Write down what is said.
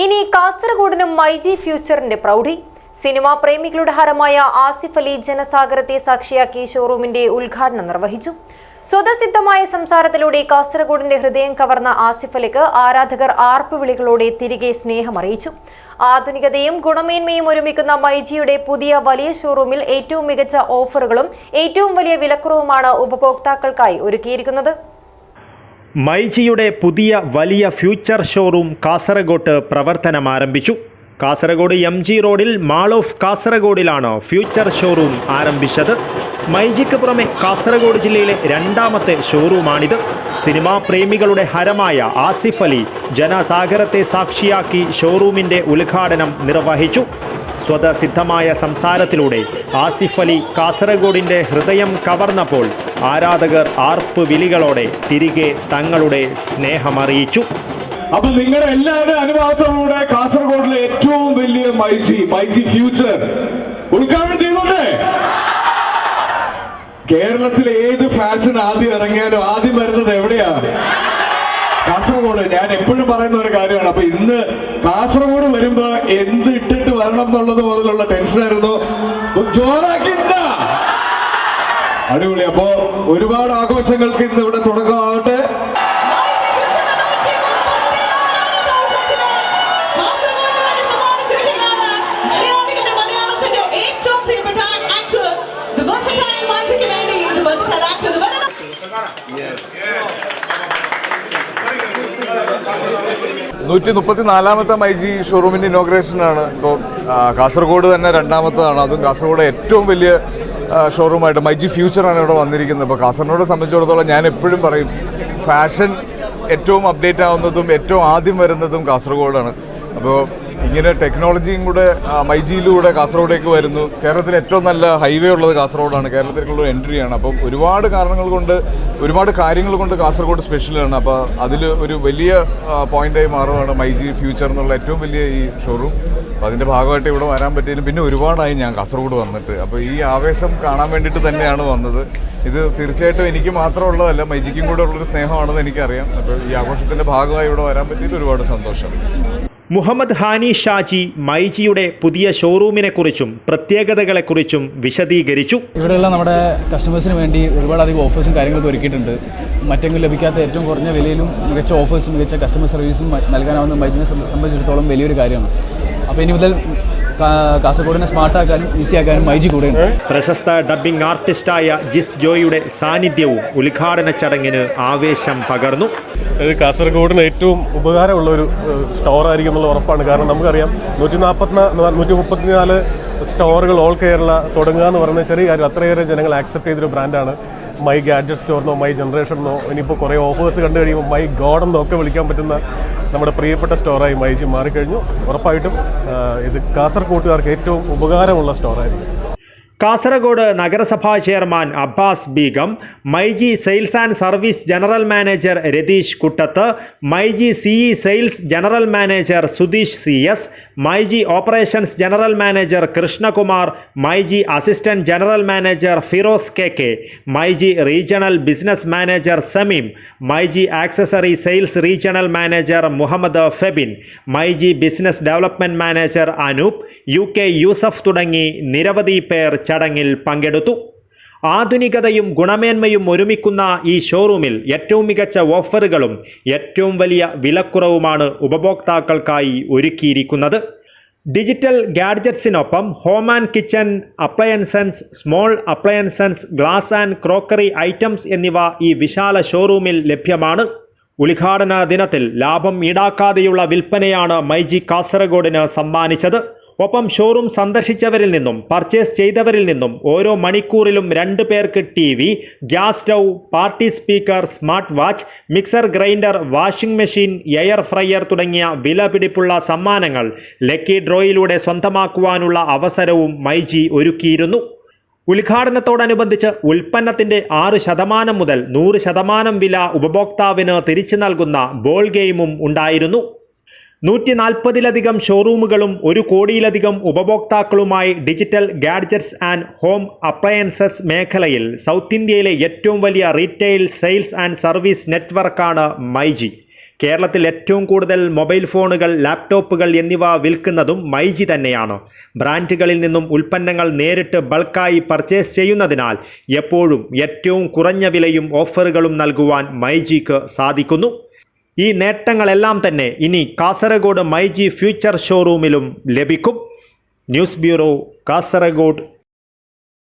ഇനി കാസർഗോഡിനും മൈജി ഫ്യൂച്ചറിന്റെ പ്രൗഢി. സിനിമാ പ്രേമികളുടെ ഹരമായ ആസിഫ് അലി ജനസാഗരത്തെ സാക്ഷിയാക്കി ഷോറൂമിന്റെ ഉദ്ഘാടനം നിർവഹിച്ചു. സ്വതസിദ്ധമായ സംസാരത്തിലൂടെ കാസർഗോഡിന്റെ ഹൃദയം കവർന്ന ആസിഫ് അലിക്ക് ആരാധകർ ആർപ്പുവിളികളോടെ തിരികെ സ്നേഹമറിയിച്ചു. ആധുനികതയും ഗുണമേന്മയും ഒരുമിക്കുന്ന മൈജിയുടെ പുതിയ വലിയ ഷോറൂമിൽ ഏറ്റവും മികച്ച ഓഫറുകളും ഏറ്റവും വലിയ വിലക്കുറവുമാണ് ഉപഭോക്താക്കൾക്കായി ഒരുക്കിയിരിക്കുന്നത്. മൈജിയുടെ പുതിയ വലിയ ഫ്യൂച്ചർ ഷോറൂം കാസർഗോട്ട് പ്രവർത്തനം ആരംഭിച്ചു. കാസർഗോഡ് എം ജി റോഡിൽ മാൾ ഓഫ് കാസർഗോഡിലാണ് ഫ്യൂച്ചർ ഷോറൂം ആരംഭിച്ചത്. മൈജിക്ക് പുറമെ കാസർഗോഡ് ജില്ലയിലെ രണ്ടാമത്തെ ഷോറൂമാണിത്. സിനിമാ പ്രേമികളുടെ ഹരമായ ആസിഫ് അലി ജനസാഗരത്തെ സാക്ഷിയാക്കി ഷോറൂമിന്റെ ഉദ്ഘാടനം നിർവഹിച്ചു. സ്വതസിദ്ധമായ സംസാരത്തിലൂടെ ആസിഫ് അലി കാസർഗോഡിന്റെ ഹൃദയം കവർന്നപ്പോൾ ആരാധകർ ആർപ്പ് വിളികളോടെ തിരികെ തങ്ങളുടെ സ്നേഹമറിയിച്ചു. അപ്പൊ നിങ്ങളുടെ എല്ലാവരുടെ അനുവാദത്തോടുകൂടെ കാസർഗോഡിലെ ഏറ്റവും വലിയ മൈജി മൈജി ഫ്യൂച്ചർ ഉദ്ഘാടനം ചെയ്യുന്നുണ്ട് കേരളത്തിലെ ഏത് ഫാഷൻ ആദ്യം ഇറങ്ങിയാലും ആദ്യം വരുന്നത് എവിടെയാ? കാസർഗോഡ് ഞാൻ എപ്പോഴും പറയുന്ന ഒരു കാര്യമാണ്. അപ്പൊ ഇന്ന് കാസർഗോഡ് വരുമ്പോ എന്ത് ഇട്ടിട്ട് വരണം എന്നുള്ളത് മുതലുള്ള ടെൻഷനായിരുന്നു. അടിപൊളി. അപ്പോ ഒരുപാട് ആഘോഷങ്ങൾക്ക് ഇന്ന് ഇവിടെ തുടക്കമാകട്ടെ. Yes. മലയാളത്തിന്റെ ഏറ്റവും പ്രിയപ്പെട്ട ആക്ടർ ദ വെർസറ്റൈൽ മാജിക്ക് വേണ്ടി ദ വെർസറ്റൈൽ ആക്ടർ വരണം നൂറ്റി മുപ്പത്തി നാലാമത്തെ മൈജി ഷോറൂമിന്റെ ഇനോഗ്രേഷനാണ്. ഇപ്പോൾ കാസർഗോഡ് തന്നെ രണ്ടാമത്തതാണ്. അതും കാസർഗോഡ് ഏറ്റവും വലിയ ഷോറൂമായിട്ട് മൈ ജി ഫ്യൂച്ചറാണ് ഇവിടെ വന്നിരിക്കുന്നത്. ഇപ്പോൾ കാസർഗോഡ് സംബന്ധിച്ചിടത്തോളം ഞാൻ എപ്പോഴും പറയും ഫാഷൻ ഏറ്റവും അപ്ഡേറ്റ് ആവുന്നതും ഏറ്റവും ആദ്യം വരുന്നതും കാസർഗോഡാണ്. അപ്പോൾ ഇങ്ങനെ ടെക്നോളജിയും കൂടെ മൈജിയിലൂടെ കാസർഗോഡേക്ക് വരുന്നു. കേരളത്തിലെ ഏറ്റവും നല്ല ഹൈവേ ഉള്ളത് കാസർഗോഡാണ്. കേരളത്തിലേക്കുള്ള എൻട്രിയാണ് അപ്പം ഒരുപാട് കാരണങ്ങൾ കൊണ്ട് ഒരുപാട് കാര്യങ്ങൾ കൊണ്ട് കാസർഗോഡ് സ്പെഷ്യലാണ് അപ്പോൾ അതിൽ ഒരു വലിയ പോയിന്റായി മാറുകയാണ് മൈജി ഫ്യൂച്ചർ എന്നുള്ള ഏറ്റവും വലിയ ഈ ഷോറൂം അപ്പോൾ അതിന്റെ ഭാഗമായിട്ട് ഇവിടെ വരാൻ പറ്റിയാലും പിന്നെ ഒരുപാടായി ഞാൻ കാസർഗോഡ് വന്നിട്ട്. അപ്പോൾ ഈ ആവേശം കാണാൻ വേണ്ടിയിട്ട് തന്നെയാണ് വന്നത്. ഇത് തീർച്ചയായിട്ടും എനിക്ക് മാത്രമുള്ളതല്ല മൈജിക്കും കൂടെ ഉള്ളൊരു സ്നേഹമാണെന്ന് എനിക്കറിയാം. അപ്പോൾ ഈ ആഘോഷത്തിന്റെ ഭാഗമായി ഇവിടെ വരാൻ പറ്റിയിട്ട് ഒരുപാട് സന്തോഷം. മുഹമ്മദ് ഹാനി ഷാജി മൈജിയുടെ പുതിയ ഷോറൂമിനെക്കുറിച്ചും പ്രത്യേകതകളെക്കുറിച്ചും വിശദീകരിച്ചു. ഇവിടെയുള്ള നമ്മുടെ കസ്റ്റമേഴ്സിന് വേണ്ടി ഒരുപാടധികം ഓഫേഴ്സും കാര്യങ്ങളൊക്കെ ഒരുക്കിയിട്ടുണ്ട്. മറ്റെങ്കിലും ലഭിക്കാത്ത ഏറ്റവും കുറഞ്ഞ വിലയിലും മികച്ച ഓഫേഴ്സും മികച്ച കസ്റ്റമർ സർവീസും നൽകാനാവുന്ന മൈജിനെ സംബന്ധിച്ചിടത്തോളം വലിയൊരു കാര്യമാണ്. അപ്പോൾ ഇനി മുതൽ കാസർഗോഡിനെ സ്മാർട്ടാക്കാനും ഈസിയാക്കാനും മൈജി കൂടെയുണ്ട്. പ്രശസ്ത ഡബ്ബിംഗ് ആർട്ടിസ്റ്റായ ജിസ് ജോയിയുടെ സാന്നിധ്യവും ഉദ്ഘാടന ചടങ്ങിന് ആവേശം പകർന്നു. ഇത് കാസർഗോഡിന് ഏറ്റവും ഉപകാരമുള്ള ഒരു സ്റ്റോർ ആയിരിക്കും എന്നുള്ള ഉറപ്പാണ്. കാരണം നമുക്കറിയാം നൂറ്റി നാൽപ്പത്തിനാ നൂറ്റി മുപ്പത്തിനാല് സ്റ്റോറുകൾ ഓൾ കേരള തുടങ്ങുക എന്ന് പറയുന്ന ചെറിയ കാര്യം അത്രയേറെ ജനങ്ങൾ ആക്സെപ്റ്റ് ചെയ്തൊരു ബ്രാൻഡാണ് മൈ ഗാഡ്ജറ്റ് സ്റ്റോറിനോ മൈ ജനറേഷനോ ഇനിയിപ്പോൾ കുറേ ഓഫേഴ്സ് കണ്ടു കഴിയുമ്പോൾ മൈ ഗോഡ് എന്നൊക്കെ വിളിക്കാൻ പറ്റുന്ന നമ്മുടെ പ്രിയപ്പെട്ട സ്റ്റോറായി മൈജി മാറിക്കഴിഞ്ഞു. ഉറപ്പായിട്ടും ഇത് കാസർഗോട്ടുകാർക്ക് ഏറ്റവും ഉപകാരമുള്ള സ്റ്റോറായിരിക്കും കാസർഗോഡ് നഗരസഭാ chairman Abbas Begum myG sales and service general manager Ratheesh Kuttath myG CE sales general manager Sudheesh C S myG operations general manager Krishnakumar myG assistant general manager Firoz K K myG regional business manager Sameem myG accessory sales regional manager Muhammad Febin myG business development manager Anoop U K Yusuf തുടങ്ങി നിരവധി പേർ ചടങ്ങിൽ പങ്കെടുത്തു. ആധുനികതയും ഗുണമേന്മയും ഒരുമിക്കുന്ന ഈ ഷോറൂമിൽ ഏറ്റവും മികച്ച ഓഫറുകളും ഏറ്റവും വലിയ വിലക്കുറവുമാണ് ഉപഭോക്താക്കൾക്കായി ഒരുക്കിയിരിക്കുന്നത്. Digital ഗാഡ്ജറ്റ്സിനൊപ്പം home and kitchen appliances small appliances glass and crockery items എന്നിവ ഈ വിശാല ഷോറൂമിൽ ലഭ്യമാണ്. ഉദ്ഘാടന ദിനത്തിൽ ലാഭം ഈടാക്കാതെയുള്ള വിൽപ്പനയാണ് മൈജി കാസർഗോഡിന് സമ്മാനിച്ചത്. ഒപ്പം ഷോറൂം സന്ദർശിച്ചവരിൽ നിന്നും പർച്ചേസ് ചെയ്തവരിൽ നിന്നും ഓരോ മണിക്കൂറിലും രണ്ട് പേർക്ക് T V gas stove party speaker smart watch mixer grinder washing machine air fryer തുടങ്ങിയ വിലപിടിപ്പുള്ള സമ്മാനങ്ങൾ ലക്കി ഡ്രോയിലൂടെ സ്വന്തമാക്കുവാനുള്ള അവസരവും മൈജി ഒരുക്കിയിരുന്നു. ഉദ്ഘാടനത്തോടനുബന്ധിച്ച് ഉൽപ്പന്നത്തിന്റെ ആറ് ശതമാനം മുതൽ നൂറ് ശതമാനം വില ഉപഭോക്താവിന് തിരിച്ചു നൽകുന്ന ബോൾ ഗെയിമും ഉണ്ടായിരുന്നു. നൂറ്റി നാൽപ്പതിലധികം ഷോറൂമുകളും ഒരു കോടിയിലധികം ഉപഭോക്താക്കളുമായി digital gadgets and home appliances മേഖലയിൽ സൗത്ത് ഇന്ത്യയിലെ ഏറ്റവും വലിയ റീറ്റെയിൽ സെയിൽസ് ആൻഡ് സർവീസ് നെറ്റ്വർക്കാണ് മൈജി. കേരളത്തിൽ ഏറ്റവും കൂടുതൽ മൊബൈൽ ഫോണുകൾ ലാപ്ടോപ്പുകൾ എന്നിവ വിൽക്കുന്നതും മൈജി തന്നെയാണ്. ബ്രാൻഡുകളിൽ നിന്നും ഉൽപ്പന്നങ്ങൾ നേരിട്ട് ബൾക്കായി പർച്ചേസ് ചെയ്യുന്നതിനാൽ എപ്പോഴും ഏറ്റവും കുറഞ്ഞ വിലയും ഓഫറുകളും നൽകുവാൻ മൈജിക്ക് സാധിക്കുന്നു. ഈ നേട്ടങ്ങളെല്ലാം തന്നെ ഇനി കാസർഗോഡ് മൈജി ഫ്യൂച്ചർ ഷോറൂമിലും ലഭിക്കും. News bureau Kasaragod.